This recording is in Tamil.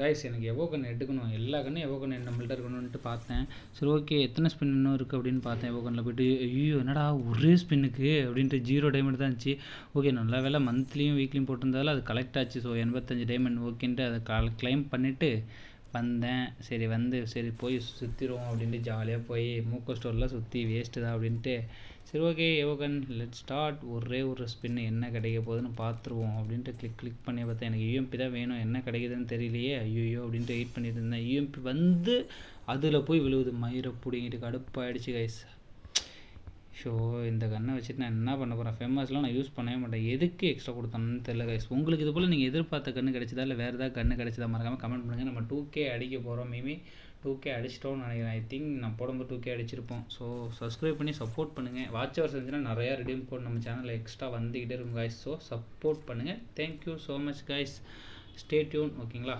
கைஸ் எனக்கு எவ்வளோ கன்று எடுக்கணும். எல்லா கண்ணும் எவ்வளோ கன்று நம்மள்ட்ட இருக்கணும்ன்ட்டு பார்த்தேன். சரி ஓகே எத்தனை ஸ்பின் இன்னும் இருக்குது அப்படின்னு பார்த்தேன் எவ்வளோ கண்ணில் போயிட்டு ஐயோ என்னடா ஒரே ஸ்பின்னுக்கு அப்படின்ட்டு ஜீரோ டைமண்ட் தான் இருந்துச்சு. ஓகே நல்ல வேலை மந்த்லியும் வீக்லியும் போட்டிருந்தாலும் அது கலெக்ட் ஆச்சு. ஸோ எண்பத்தஞ்சு டைமண்ட் ஓகேன்ட்டு அதை கால் கிளைம் பண்ணிவிட்டு வந்தேன். சரி வந்து சரி போய் சுற்றிடுவோம் அப்படின்ட்டு ஜாலியாக போய் மூக்கோ ஸ்டோரில் சுற்றி வேஸ்ட்டு தான் அப்படின்ட்டு சரி ஓகே யோகன் லெட் ஸ்டார்ட் ஒரே ஒரு ஸ்பின்னு என்ன கிடைக்க போகுதுன்னு பார்த்துருவோம் அப்படின்ட்டு கிளிக் கிளிக் பண்ணி பார்த்தேன். எனக்கு யூஎம்பி தான் வேணும். என்ன கிடைக்குதுன்னு தெரியலையே. ஐயோ அப்படின்ட்டு வெயிட் பண்ணிட்டு இருந்தேன். யூஎம்பி வந்து அதில் போய் விழுவுது. மயிரை பிடிங்கிட்டு கடுப்பாயிடுச்சு கைஸ் ஸோ இந்த கண்ணை வச்சுட்டு நான் என்ன பண்ண போகிறேன் ஃபேமஸ்லாம் நான் யூஸ் பண்ணவே மாட்டேன். எதுக்கு எக்ஸ்ட்ரா கொடுத்தானு தெரியல கைஸ் உங்களுக்கு இது போல் நீங்கள் எதிர்பார்த்த கண்ணு கிடச்சதா இல்லை வேறு ஏதாவது கன்று கிடைச்சதா மறக்காமல் கமெண்ட் பண்ணுங்கள் நம்ம டூ கே அடிக்க போகிறோம் மேபி டூ கே அடிச்சிட்டோம்னு நினைக்கிறேன். ஐ திங்க் நான் போடும்போது டூ கே அடிச்சிருப்போம். ஸோ சப்ஸ்கிரைப் பண்ணி சப்போர்ட் பண்ணுங்கள் வாட்ச் அவர் செஞ்சுன்னா நிறையா ரிடீம் கோட் நம்ம சேனலில் எக்ஸ்ட்ரா வந்துக்கிட்டே இருக்கும் காய்ஸ் ஸோ சப்போர்ட் பண்ணுங்கள் thank you so much guys stay tune ஓகேங்களா